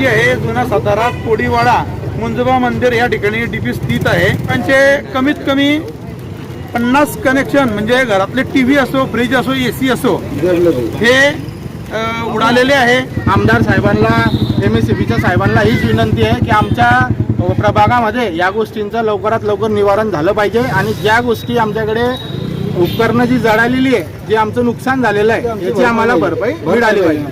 ji आहे जुना सातारा कोडीवाडा मुंजोबा मंदिर या ठिकाणी डीपी स्थित आहे. त्यांचे कमीत कमी पन्नास कनेक्शन म्हणजे घरातले टीव्ही असो फ्रीज असो एसी असो हे उडालेले आहे. आमदार साहेबांना एम एस सी बीच्या साहेबांना हीच विनंती आहे की आमच्या प्रभागामध्ये या गोष्टींचं लवकरात लवकर निवारण झालं पाहिजे आणि ज्या गोष्टी आमच्याकडे उपकरणं जी जळालेली आहे जे आमचं नुकसान झालेलं आहे याची आम्हाला भरपाई मिळाली पाहिजे.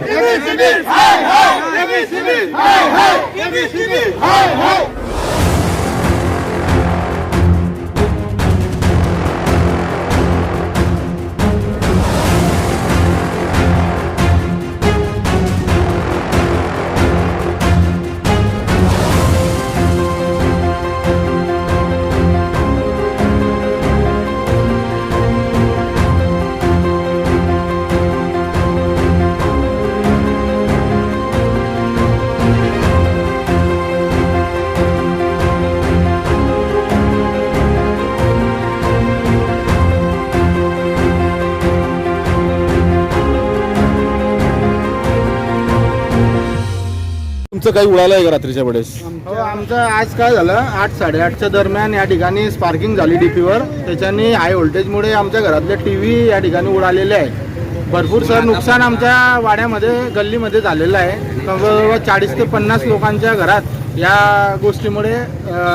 तुमचं काही उडालं आहे का रात्रीच्या वेळेस? हो आमचं आज काय झालं? आठ साडेआठच्या दरम्यान या ठिकाणी स्पार्किंग झाली डीपीवर त्याच्याने हाय व्होल्टेजमुळे आमच्या घरातले टी व्ही या ठिकाणी उडालेले आहे भरपूर सर नुकसान आमच्या वाड्यामध्ये गल्लीमध्ये झालेलं आहे. जवळजवळ चाळीस ते पन्नास लोकांच्या घरात या गोष्टीमुळे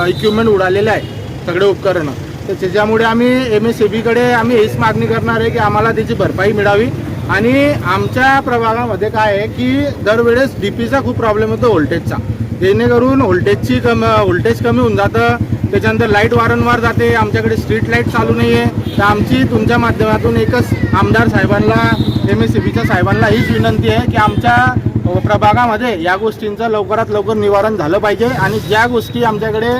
इक्विपमेंट उडालेलं आहे सगळे उपकरणं. तर त्याच्यामुळे आम्ही एम एस सी बीकडे आम्ही हीच मागणी करणार आहे की आम्हाला त्याची भरपाई मिळावी. आणि आमच्या प्रभागामध्ये काय आहे की दरवेळेस डीपीचा खूप प्रॉब्लेम होतो व्होल्टेजचा जेणेकरून व्होल्टेजची कम व्होल्टेज कमी होऊन जातं. त्याच्यानंतर लाइट वारंवार जाते. आमच्याकडे स्ट्रीट लाइट चालू नाही आहे तर आमची तुमच्या माध्यमातून एकच आमदार साहेबांना एम एस सी बीच्या साहेबांना हीच विनंती आहे की आमच्या प्रभागामध्ये या गोष्टींचं लवकरात लवकर निवारण झालं पाहिजे. आणि ज्या गोष्टी आमच्याकडे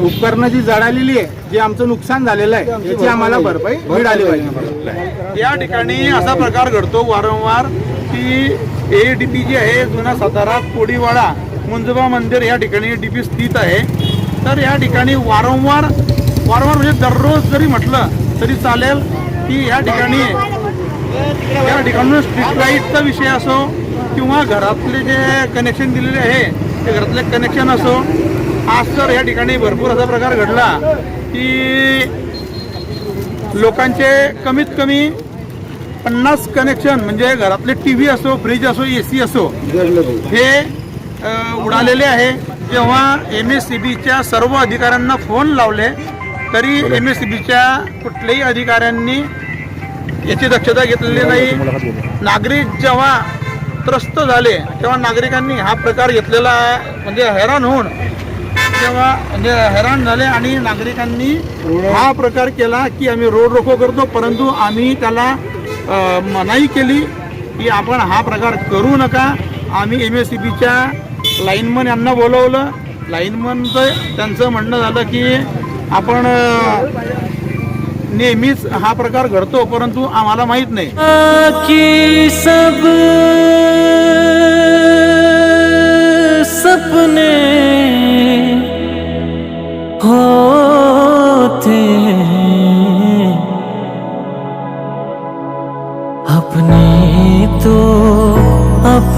उपकरणं जी जळालेली आहे जे आमचं नुकसान झालेलं आहे याची आम्हाला भरपाई मिळाली पाहिजे. या ठिकाणी असा प्रकार घडतो वारंवार की ए डी पी जी आहे जुना सातारा कोडीवाडा मुंजोबा मंदिर या ठिकाणी डीपी स्थित आहे. तर या ठिकाणी वारंवार वारंवार म्हणजे दररोज जरी म्हटलं तरी चालेल की या ठिकाणी या ठिकाणून स्ट्रीट लाईटचा विषय असो किंवा घरातले जे कनेक्शन दिलेले आहे ते घरातले कनेक्शन असो आज तर या ठिकाणी भरपूर असा प्रकार घडला की लोकांचे कमीत कमी पन्नास कनेक्शन म्हणजे घरातले टी व्ही असो फ्रीज असो ए सी असो हे उडालेले आहे. जेव्हा एम एस सी बीच्या सर्व अधिकाऱ्यांना फोन लावले तरी एम एस सी बीच्या कुठल्याही अधिकाऱ्यांनी याची दक्षता घेतलेली नाही. नागरिक जेव्हा त्रस्त झाले तेव्हा नागरिकांनी हा प्रकार घेतलेला म्हणजे हैराण होऊन तेव्हा म्हणजे हैराण झाले आणि नागरिकांनी हा प्रकार केला की आम्ही रोड रोको करतो परंतु आम्ही त्याला मनाई केली की आपण हा प्रकार करू नका. आम्ही एम एस सी बीच्या लाईनमन यांना बोलवलं. लाईनमनचं त्यांचं म्हणणं झालं की आपण नेहमीच हा प्रकार घडतो परंतु आम्हाला माहीत नाही.